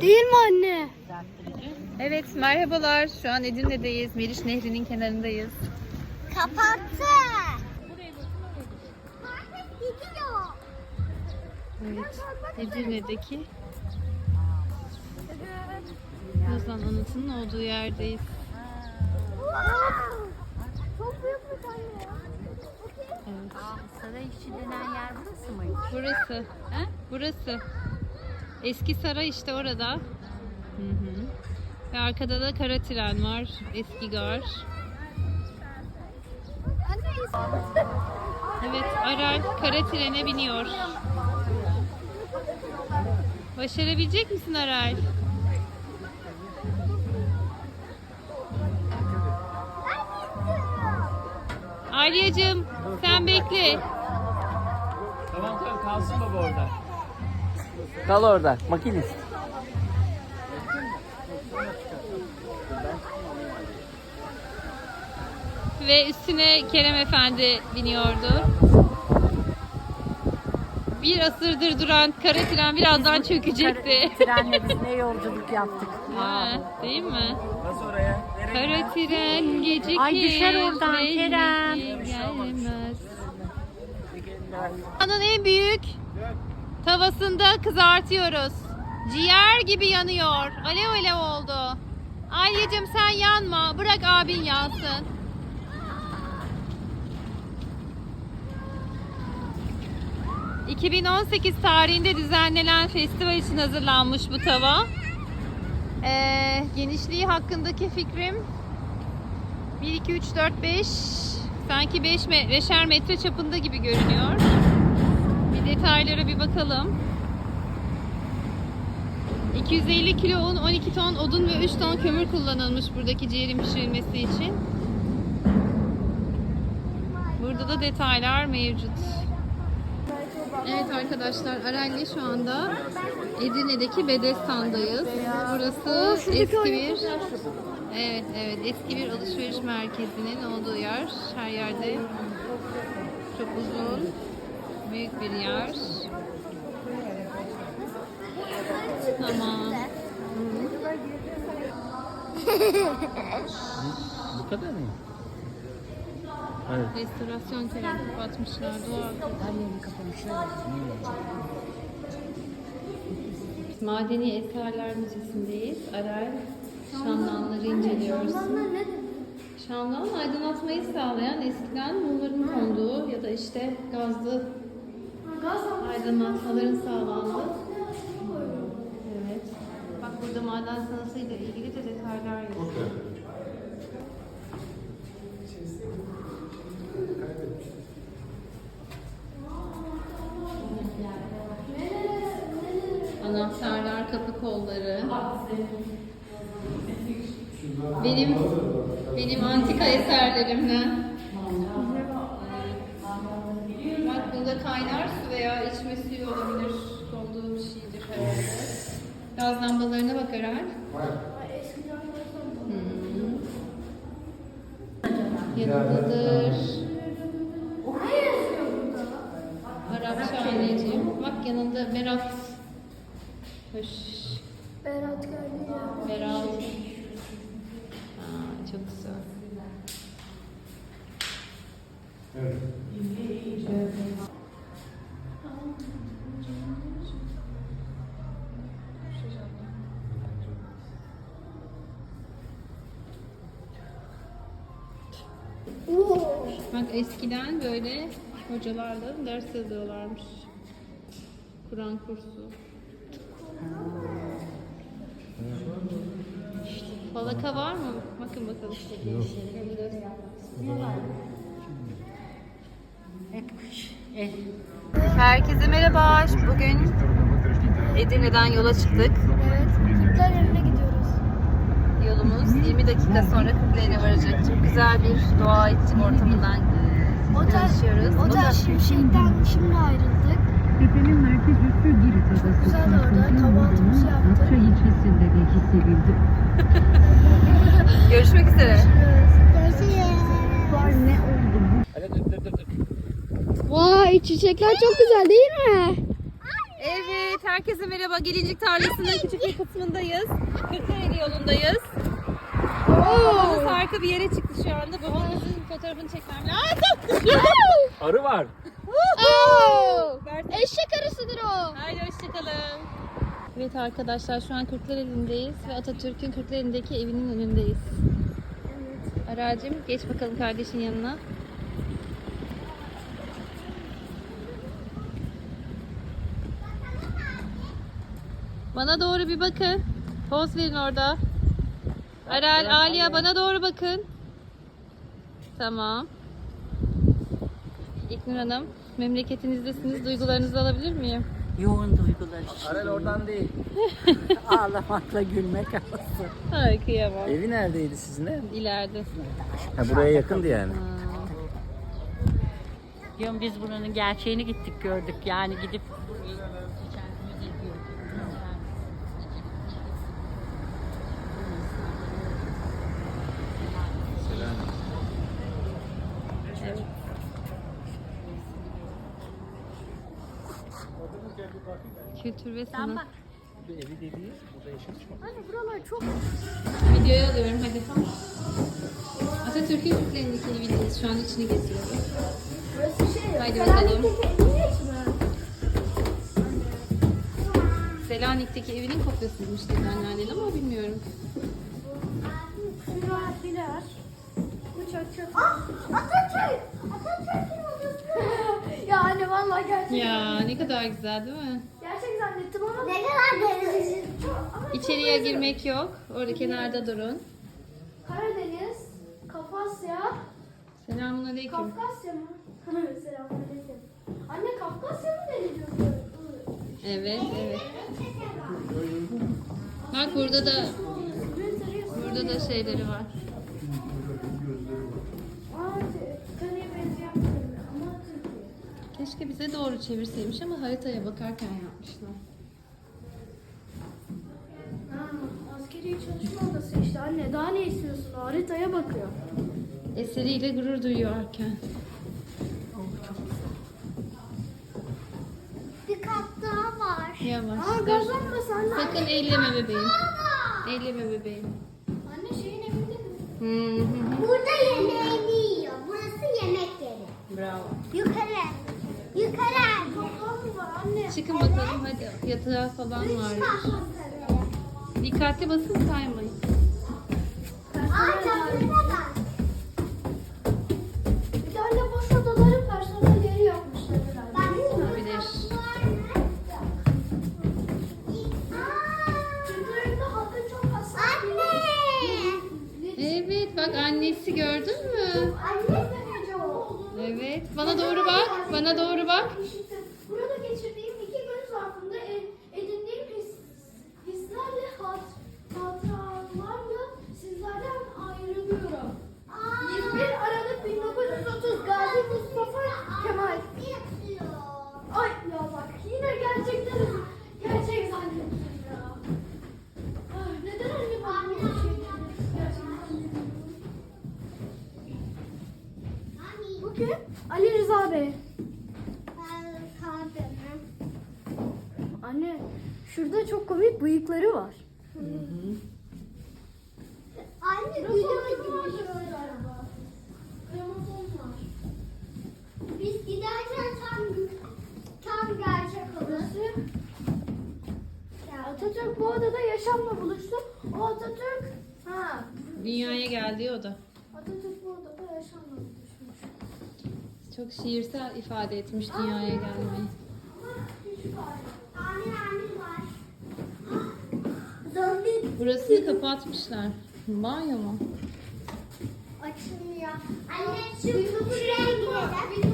Değil mi anne? Evet merhabalar. Şu an Edirne'deyiz. Meriç Nehri'nin kenarındayız. Kapattı. Evet. Edirne'deki Lozan Anıtı'nın olduğu yerdeyiz. Çok büyükmüş anne. Evet. Saray işi denen yer burası mıydı? Burası. He? Burası. Eski saray işte orada. Hı hı. Ve arkada da kara tren var. Eski gar. Evet, Aral kara trene biniyor. Başarabilecek misin Aral? Alyacığım sen bekle. Tamam tamam kalsın baba orada. Kal orada makinist. Ve üstüne Kerem Efendi biniyordu. Bir asırdır duran kara tren birazdan çökecekti. Trenle biz ne yolculuk yaptık. Ha, değil mi? Nasıl oraya? Kara tren gecikir. Ay düşer oradan Kerem. gelmez. Dünyanın en büyük tavasında kızartıyoruz. Ciğer gibi yanıyor. Alev alev oldu. Aileciğim sen yanma. Bırak abin yansın. ...2018 tarihinde düzenlenen festival için hazırlanmış bu tava. Ee, genişliği hakkındaki fikrim 1, 2, 3, 4, 5 sanki 5 me 5'er metre çapında gibi görünüyor. Detaylara bir bakalım. 250 kilo un, 12 ton odun ve 3 ton kömür kullanılmış buradaki ciğerin pişirilmesi için. Burada da detaylar mevcut. Evet arkadaşlar Arelli şu anda Edirne'deki Bedestan'dayız. Burası eski bir Evet evet eski bir alışveriş merkezinin olduğu yer. Her yerde çok uzun büyük bir yer. Tamam. Bu kadar mı? Evet. Restorasyon töreni kapatmışlar. Doğal. Her yerini kapamışlar. Madeni Eserler Müzesi'ndeyiz. Aral şamdanları inceliyoruz. Şamdan aydınlatmayı sağlayan eskiden mumların konduğu ya da işte gazlı aydınlatmaların sağlandığı. Evet. Bak burada maden sanatıyla ilgili de detaylar yazıyor. Anahtarlar, kapı kolları. Benim benim antika eserlerimden. Su veya içme suyu olabilir. Olduğu bir şeydir herhalde. Gaz lambalarına bak Aral. Hmm. Yanındadır. Arapça anneciğim. Bak yanında Berat. Hoş. Berat geldi ya. Berat. Aa, çok güzel. Bak eskiden böyle hocalarla ders yazıyorlarmış. Kur'an kursu. Falaka var mı? Bakın bakalım. Herkese merhaba. Bugün Edirne'den yola çıktık. Yolumuz 20 dakika sonra Kırklareli'ne varacak. Çok güzel bir doğa ortamından Otel, Yaşıyoruz. otel Otel. Şimşek'ten şimdi ayrıldık. Tepenin merkez üssü Girit Adası güzel orada, kahvaltımızı yaptık. Datça ilçesinde de hissedildi. Görüşmek üzere. Var ne oldu? Hadi dur dur dur. dur. Vay çiçekler çok güzel değil mi? Evet, herkese merhaba. Gelincik tarlasının küçük bir kısmındayız. Kırklareli yolundayız. Babamız harika bir yere çıktı şu anda. Babamızın fotoğrafını çekmem lazım. Arı var. Eşek arısıdır o. Haydi hoşçakalın. Evet arkadaşlar şu an Kırklareli'ndeyiz ve Atatürk'ün Kırklareli'ndeki evinin önündeyiz. Aracım geç bakalım kardeşin yanına. Bana doğru bir bakın. Poz verin orada. Aral, Aliye bana doğru bakın. Tamam. İknur Hanım, memleketinizdesiniz. Duygularınızı alabilir miyim? Yoğun duygular. Arel oradan değil. Ağlamakla gülmek arası. Ay kıyamam. Evi neredeydi sizin ev? İleride. Ha, buraya yakındı yani. Diyorum biz buranın gerçeğini gittik gördük. Yani gidip Kültür ve sanat. Evi dediği burada yaşamış mı? Buralar çok Videoya alıyorum hadi. Atatürk'ün Türklerindeki evindeyiz. Şu an içini geziyoruz. burası şey. Haydi bakalım. Selanik'teki evinin kopyasıymış dedi anneannen ama bilmiyorum. Sürahiler. Uçak çok. Atatürk! Atatürk'ün odası. ya anne vallahi gerçekten. Ya ne kadar güzel değil mi? Zannettim ama. Ne kadar deniz. İçeriye girmek yok. Orada kenarda durun. Karadeniz, Kafasya, Selamun aleyküm. Kafkasya mı? Selamünaleyküm. Anne Kafkasya mı deniliyor? Evet, evet. Bak burada da burada da şeyleri var. Aa, Kırı'ya benzeyen bir yer ama Türkiye. Keşke bize doğru çevirseymiş ama haritaya bakarken yapmışlar. Ha, askeri çalışma odası işte anne. Daha ne istiyorsun? Haritaya bakıyor. Eseriyle gurur duyuyorken. Bir kat daha var. Yavaş. Aa dur. gazlanmasın anne. Sakın elleme bebeğim. Elleme bebeğim. Anne şeyin evinde mi? Hı hı. Burada yemeğini yiyor. Burası yemek yeri. Bravo. Yukarı. Yukarı. Çıkın bakalım hadi. Yatağı falan var. Dikkatli basın saymayın. Bana doğru bak. Bana doğru bak. Bey. Anne şurada çok komik bıyıkları var. Anne odası galiba. Gramofon var. Biz giderken tam tam gerçek olur. Burası Atatürk bu odada yaşamla buluştu. O Atatürk ha Dünyaya geldi o da. Atatürk bu odada yaşamla buluşmuş. Çok şiirsel ifade etmiş dünyaya gelmeyi. Burasını kapatmışlar. Banyo mu? açılmıyor. Anne şu şuraya gidelim.